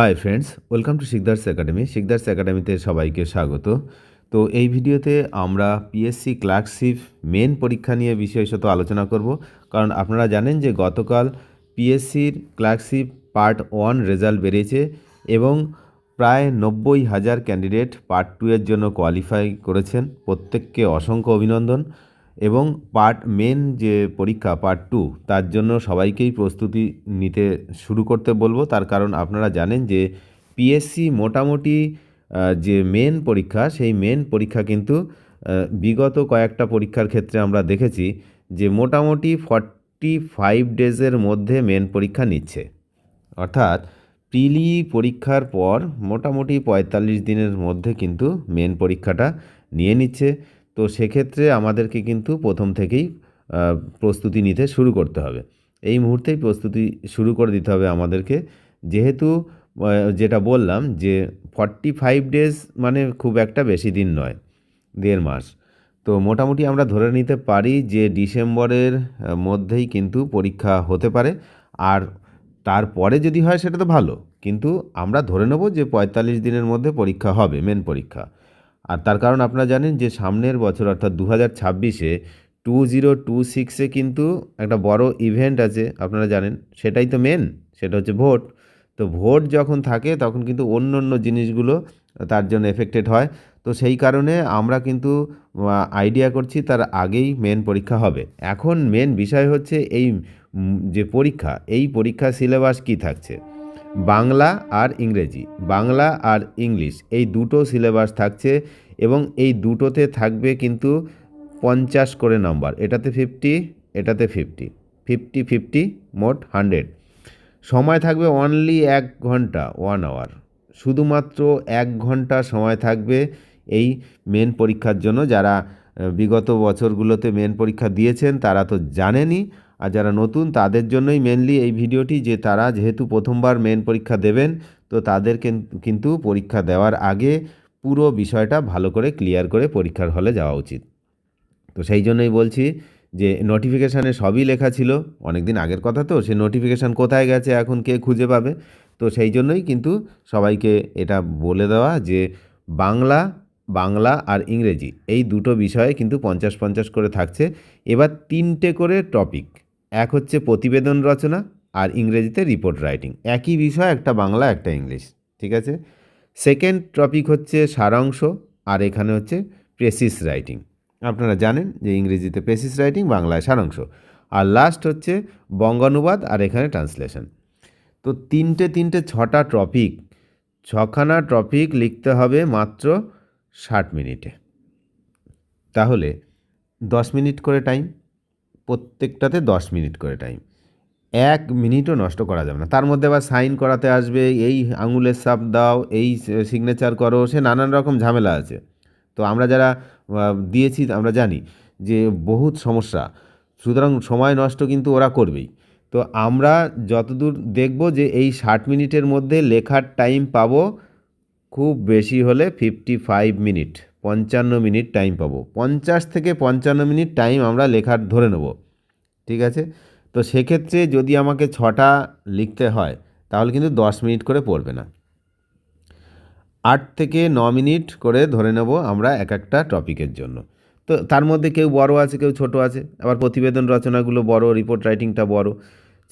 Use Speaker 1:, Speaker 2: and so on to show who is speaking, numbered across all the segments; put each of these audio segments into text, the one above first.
Speaker 1: Hi friends welcome to Sikdars academy Sikdars একাডেমিতে সবাইকে স্বাগত। তো এই ভিডিওতে আমরা পিএসসি ক্লার্কশিপ মেন পরীক্ষা নিয়ে বিশেষত আলোচনা করব। কারণ আপনারা জানেন যে গতকাল পিএসসির ক্লার্কশিপ পার্ট ওয়ান রেজাল্ট বেরিয়েছে এবং প্রায় নব্বই হাজার ক্যান্ডিডেট পার্ট টু এর জন্য কোয়ালিফাই করেছেন। প্রত্যেককে অসংখ্য অভিনন্দন। এবং পার্ট মেন যে পরীক্ষা পার্ট টু তার জন্য সবাইকেই প্রস্তুতি নিতে শুরু করতে বলব। তার কারণ আপনারা জানেন যে পিএসসি মোটামুটি যে মেন পরীক্ষা, সেই মেন পরীক্ষা কিন্তু বিগত কয়েকটা পরীক্ষার ক্ষেত্রে আমরা দেখেছি যে মোটামুটি ফর্টি ফাইভ ডেজের মধ্যে মেন পরীক্ষা নিচ্ছে। অর্থাৎ প্রিলি পরীক্ষার পর মোটামুটি পঁয়তাল্লিশ দিনের মধ্যে কিন্তু মেন পরীক্ষাটা নিয়ে নিচ্ছে। তো সেক্ষেত্রে আমাদেরকে কিন্তু প্রথম থেকেই প্রস্তুতি নিতে শুরু করতে হবে। এই মুহূর্তেই প্রস্তুতি শুরু করে দিতে হবে আমাদেরকে। যেহেতু যেটা বললাম যে ফর্টি ফাইভ ডেজ মানে খুব একটা বেশি দিন নয়, দেড় মাস। তো মোটামুটি আমরা ধরে নিতে পারি যে ডিসেম্বরের মধ্যেই কিন্তু পরীক্ষা হতে পারে। আর তারপরে যদি হয় সেটা তো ভালো। কিন্তু আমরা ধরে নেব যে পঁয়তাল্লিশ দিনের মধ্যে পরীক্ষা হবে মেন পরীক্ষা। আর তার কারণ আপনারা জানেন যে সামনের বছর, অর্থাৎ দু হাজার ছাব্বিশে টু জিরো টু সিক্সে কিন্তু একটা বড় ইভেন্ট আছে, আপনারা জানেন, সেটাই তো মেন সেটা হচ্ছে ভোট। তো ভোট যখন থাকে, তখন কিন্তু অন্য অন্য জিনিসগুলো তার জন্য এফেক্টেড হয়। তো সেই কারণে আমরা কিন্তু আইডিয়া করছি তার আগেই মেন পরীক্ষা হবে। এখন মেন বিষয় হচ্ছে এই যে পরীক্ষা, এই পরীক্ষা সিলেবাস কি থাকছে? বাংলা আর ইংরেজি। বাংলা আর ইংলিশ, এই দুটো সিলেবাস থাকছে এবং এই দুটোতে থাকবে কিন্তু পঞ্চাশ করে নাম্বার এটাতে ফিফটি এটাতে ফিফটি ফিফটি ফিফটি মোট হান্ড্রেড সময় থাকবে অনলি এক ঘণ্টা ওয়ান আওয়ার শুধুমাত্র এক ঘণ্টা সময় থাকবে এই মেন পরীক্ষার জন্য। যারা বিগত বছরগুলোতে মেন পরীক্ষা দিয়েছেন, তারা তো জানেনই। আর যারা নতুন, তাদের জন্যই মেনলি এই ভিডিওটি যে তারা যেহেতু প্রথমবার মেন পরীক্ষা দেবেন, তো তাদের কিন্তু পরীক্ষা দেওয়ার আগে পুরো বিষয়টা ভালো করে ক্লিয়ার করে পরীক্ষার হলে যাওয়া উচিত। তো সেই জন্যই বলছি যে নোটিফিকেশানে সবই লেখা ছিল অনেক দিন আগের কথা তো, সে নোটিফিকেশান কোথায় গেছে, এখন কে খুঁজে পাবে? তো সেই জন্যই কিন্তু সবাইকে এটা বলে দেওয়া যে বাংলা বাংলা আর ইংরেজি, এই দুটো বিষয়ে কিন্তু পঞ্চাশ পঞ্চাশ করে থাকছে। এবার তিনটে করে টপিক এক হচ্ছে প্রতিবেদন রচনা আর ইংরেজিতে রিপোর্ট রাইটিং একই বিষয়, একটা বাংলা, একটা ইংলিশ, ঠিক আছে? সেকেন্ড টপিক হচ্ছে সারাংশ আর এখানে হচ্ছে প্রেসিস রাইটিং আপনারা জানেন যে ইংরেজিতে প্রেসিস রাইটিং বাংলায় সারাংশ। আর লাস্ট হচ্ছে বঙ্গানুবাদ আর এখানে ট্রান্সলেশন তো তিনটে তিনটে, ছটা টপিক ছখানা টপিক লিখতে হবে মাত্র ষাট মিনিটে। তাহলে দশ মিনিট করে টাইম প্রত্যেকটাতে দশ মিনিট করে টাইম এক মিনিটও নষ্ট করা যাবে না। তার মধ্যে আবার সাইন করাতে আসবে, এই আঙুলের সাপ দাও, এই সিগনেচার করো, সে নানান রকম ঝামেলা আছে। তো আমরা যারা দিয়েছি, আমরা জানি যে বহুত সমস্যা। সুতরাং সময় নষ্ট কিন্তু ওরা করবেই। তো আমরা যতদূর দেখব যে এই ষাট মিনিটের মধ্যে লেখার টাইম পাবো খুব বেশি হলে ফিফটি ফাইভ মিনিট পঞ্চান্ন মিনিট টাইম পাবো। পঞ্চাশ থেকে পঞ্চান্ন মিনিট টাইম আমরা লেখার ধরে নেব। ঠিক আছে? তো সেক্ষেত্রে যদি আমাকে ছটা লিখতে হয়, তাহলে কিন্তু দশ মিনিট করে পড়বে না। আট থেকে ন মিনিট করে ধরে নেব আমরা এক একটা টপিকের জন্য। তো তার মধ্যে কেউ বড় আছে, কেউ ছোট আছে। আবার প্রতিবেদন রচনাগুলো বড় রিপোর্ট রাইটিংটা বড়।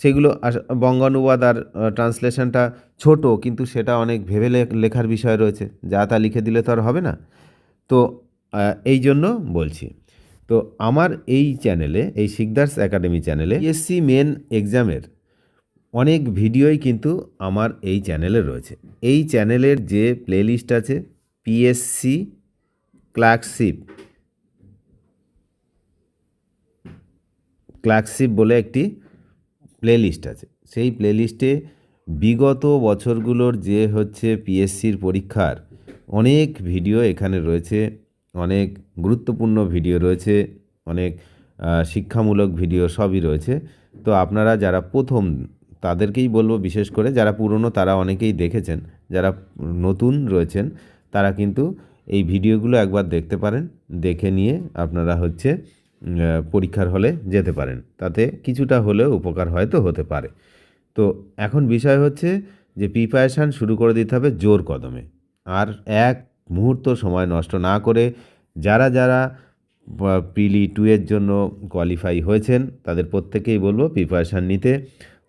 Speaker 1: সেগুলো বঙ্গানুবাদ আর ট্রান্সলেশনটা ছোট, কিন্তু সেটা অনেক ভেবে লেখার বিষয় রয়েছে। যা তা লিখে দিলে তো আর হবে না। তো এই জন্য বলছি। তো আমার এই চ্যানেলে, এই শিকদার্স একাডেমি চ্যানেলে এসসি মেন এক্সামের অনেক ভিডিওই কিন্তু আমার এই চ্যানেলে রয়েছে। এই চ্যানেলের যে প্লেলিস্ট আছে, পিএসসি ক্লার্কশিপ ক্লার্কশিপ বলে একটি প্লেলিস্ট আছে। সেই প্লেলিস্টে বিগত বছরগুলোর যে হচ্ছে পিএসসির পরীক্ষার অনেক ভিডিও এখানে রয়েছে, অনেক গুরুত্বপূর্ণ ভিডিও রয়েছে, অনেক শিক্ষামূলক ভিডিও সবই রয়েছে। তো আপনারা যারা প্রথম, তাদেরকেই বলব বিশেষ করে, যারা পুরনো তারা অনেকেই দেখেছেন, যারা নতুন রয়েছেন, তারা কিন্তু এই ভিডিওগুলো একবার দেখতে পারেন, দেখে নিয়ে আপনারা হচ্ছে পরীক্ষার হলে যেতে পারেন। তাতে কিছুটা হলেও উপকার হয়তো হতে পারে। তো এখন বিষয় হচ্ছে যে প্রিপারেশান শুরু করে দিতে হবে জোর কদমে। আর এক মুহূর্ত সময় নষ্ট না করে যারা যারা প্রিলি টু এর জন্য কোয়ালিফাই হয়েছেন, তাদের প্রত্যেকেই বলব প্রিপারেশান নিতে।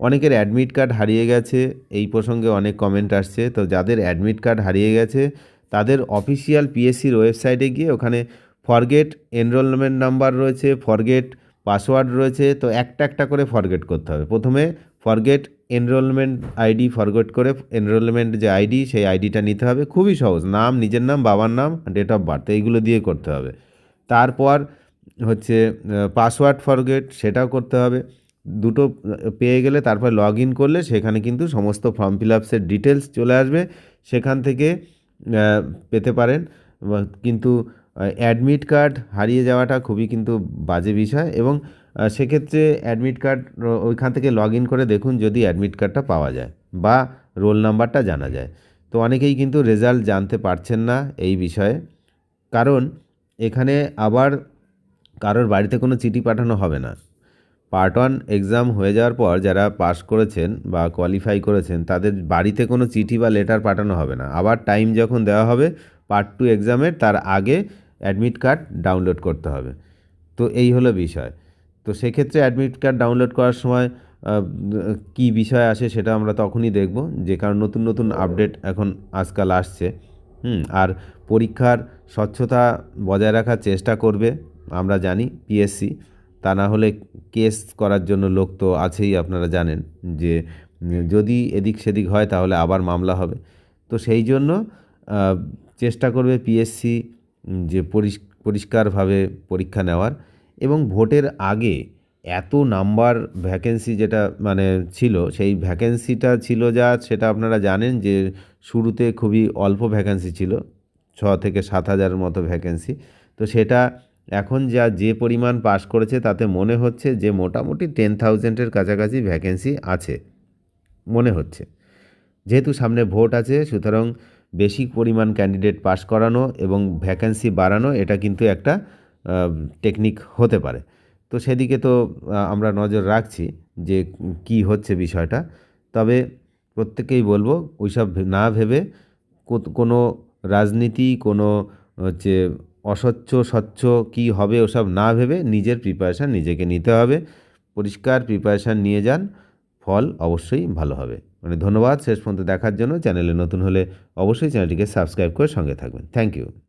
Speaker 1: অনেকের অ্যাডমিট কার্ড হারিয়ে গেছে, এই প্রসঙ্গে অনেক কমেন্ট আসছে। তো যাদের অ্যাডমিট কার্ড হারিয়ে গেছে, তাদের অফিসিয়াল পিএসসির ওয়েবসাইটে গিয়ে ওখানে ফরগেট এনরোলমেন্ট নাম্বার রয়েছে ফরগেট পাসওয়ার্ড রয়েছে, তো একটা একটা করে ফরগেট করতে হবে। প্রথমে ফরগেট এনরোলমেন্ট আইডি ফরগেট করে এনরোলমেন্ট যে আইডি সেই আইডিটা নিতে হবে। খুবই সহজ। নাম, নিজের নাম, বাবার নাম ডেট অফ বার্থ এইগুলো দিয়ে করতে হবে। তারপর হচ্ছে পাসওয়ার্ড ফরগেট সেটাও করতে হবে। দুটো পেয়ে গেলে তারপর লগ ইন করলে সেখানে কিন্তু সমস্ত ফর্ম ফিল আপসের ডিটেলস চলে আসবে। সেখান থেকে পেতে পারেন। কিন্তু অ্যাডমিট কার্ড হারিয়ে যাওয়াটা খুবই কিন্তু বাজে বিষয় এবং সেক্ষেত্রে অ্যাডমিট কার্ড ওইখান থেকে লগ ইন করে দেখুন যদি অ্যাডমিট কার্ডটা পাওয়া যায় বা রোল নাম্বারটা জানা যায়। তো অনেকেই কিন্তু রেজাল্ট জানতে পারছেন না এই বিষয়ে। কারণ এখানে আবার কারোর বাড়িতে কোনো চিঠি পাঠানো হবে না। পার্ট ওয়ান এক্সাম হয়ে যাওয়ার পর যারা পাস করেছেন বা কোয়ালিফাই করেছেন, তাদের বাড়িতে কোনো চিঠি বা লেটার পাঠানো হবে না। আবার টাইম যখন দেওয়া হবে পার্ট টু এক্সামের তার আগে অ্যাডমিট কার্ড ডাউনলোড করতে হবে। তো এই হলো বিষয়। তো সেক্ষেত্রে অ্যাডমিট কার্ড ডাউনলোড করার সময় কি বিষয় আসে সেটা আমরা তখনই দেখব। যে কারণ নতুন নতুন আপডেট এখন আজকাল আসছে। হুম, আর পরীক্ষার স্বচ্ছতা বজায় রাখার চেষ্টা করবে, আমরা জানি পিএসসি তা না হলে কেস করার জন্য লোক তো আছেই, আপনারা জানেন। যে, যদি এদিক সেদিক হয় তাহলে আবার মামলা হবে। তো সেই জন্য চেষ্টা করবে পিএসসি যে পরিষ্কারভাবে পরীক্ষা নেওয়ার। এবং ভোটের আগে এত নাম্বার ভ্যাকেন্সি যেটা মানে ছিল, সেই ভ্যাকেন্সিটা ছিল যা, সেটা আপনারা জানেন যে শুরুতে খুবই অল্প ভ্যাকেন্সি ছিল, ছ থেকে সাত হাজারের মতো ভ্যাকেন্সি তো সেটা এখন যা, যে পরিমাণ পাস করেছে, তাতে মনে হচ্ছে যে মোটামুটি টেন থাউজেন্ডের কাছাকাছি ভ্যাকেন্সি আছে, মনে হচ্ছে। যেহেতু সামনে ভোট আছে, সুতরাং বেশি পরিমাণ ক্যান্ডিডেট পাস করানো এবং ভ্যাকেন্সি বাড়ানো, এটা কিন্তু একটা টেকনিক হতে পারে। তো সেদিকে তো আমরা নজর রাখছি যে কি হচ্ছে বিষয়টা। তবে প্রত্যেকেই বলব, ওইসব না ভেবে কোনো রাজনীতি, কোনো হচ্ছে অস্বচ্ছ স্বচ্ছ কী হবে ওসব না ভেবে নিজের প্রিপারেশান নিজেকে নিতে হবে। পরিষ্কার প্রিপারেশান নিয়ে যান, ফল অবশ্যই ভালো হবে। মানে ধন্যবাদ, শেষ পর্যন্ত দেখার জন্য। চ্যানেলে নতুন হলে অবশ্যই চ্যানেলটিকে সাবস্ক্রাইব করে সঙ্গে থাকবেন। Thank you